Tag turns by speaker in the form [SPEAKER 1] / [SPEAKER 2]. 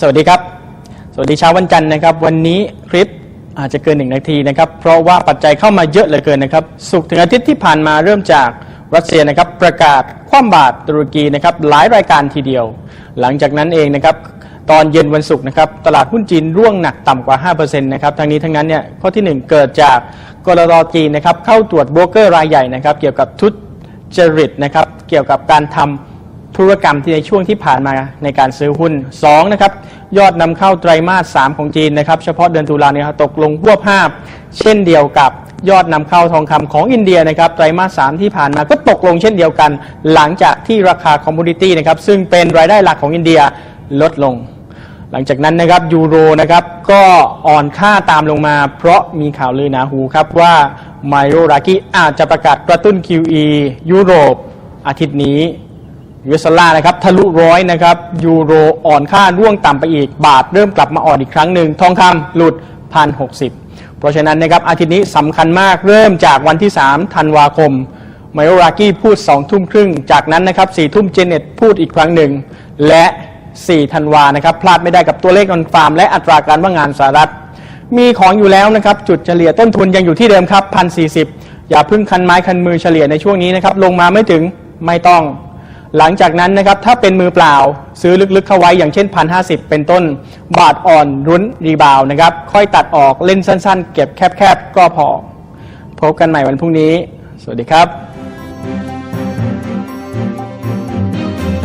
[SPEAKER 1] สวัสดีครับ สวัสดีเช้าวันจันทร์นะครับ วันนี้คลิปอาจจะเกินหนึ่งนาทีนะครับ เพราะว่าปัจจัยเข้ามาเยอะเหลือเกินนะครับ สุกถึงอาทิตย์ที่ผ่านมาเริ่มจากรัสเซียนะครับ ประกาศคว่ำบาตรตุรกีนะครับหลายรายการทีเดียว หลังจากนั้นเองนะครับตอนเย็นวันศุกร์นะครับตลาดหุ้นจีนร่วงหนักต่ำกว่า 5%นะครับทั้งนี้ทั้งนั้นเนี่ยข้อที่หนึ่งเกิดจากกรตจีนนะครับเข้าตรวจโบรกเกอร์รายใหญ่นะครับ เกี่ยวกับทุจริตนะครับเกี่ยวกับการทำ ธุรกรรมที่ในช่วงที่ผ่านมาในการซื้อหุ้น2นะครับยอดนำเข้าไตรมาส 3 ของจีนนะครับเฉพาะเดือนตุลาเนี่ยครับตกลงพวบภาพ เช่นเดียวกับยอดนำเข้าทองคำของอินเดียนะครับไตรมาส3ที่ผ่านมาก็ตกลงเช่นเดียวกัน หลังจากที่ราคาคอมมูนิตี้นะครับซึ่งเป็นรายได้หลักของอินเดียลดลง หลังจากนั้นนะครับยูโรนะครับก็อ่อนค่าตามลงมา เพราะมีข่าวลือหนาหูครับว่าไมโรรากิอาจจะประกาศกระตุ้น QE ยุโรปอาทิตย์นี้ ยูเอสดอลลาร์นะครับทะลุร้อยนะครับยูโรอ่อนค่าร่วงต่ำไปอีก บาทเริ่มกลับมาอ่อนอีกครั้งหนึ่งทองคำหลุดพันหกสิบเพราะฉะนั้นนะครับอาทิตย์นี้สำคัญมากเริ่มจากวันที่ 3 ธันวาคมไมโอรากี้พูด 2 ทุ่มครึ่ง จากนั้นนะครับ4ทุ่มเจเน็ตพูดอีกครั้งหนึ่ง และ 4 ธันวานะครับพลาดไม่ได้กับตัวเลขออนฟาร์ม และอัตราการว่างงานสหรัฐ มีของอยู่แล้วนะครับจุดเฉลี่ยต้นทุนยังอยู่ที่เดิมครับพันสี่อย่าพึ่งคันไม้คันมือเฉลี่ยในช่วงนี้นะครับลงมาไม่ถึงไม่ต้อง หลังจากนั้นนะครับถ้าเป็นมือเปล่าซื้อลึกๆเข้าไว้อย่างเช่นพันห้เป็นต้น บาทอ่อนรุ้นรีบาวนะครับ ค่อยตัดออกเล่นสั้นๆ เก็บแคบๆ ก็พอ พบกันใหม่วันพรุ่งนี้ สวัสดีครับ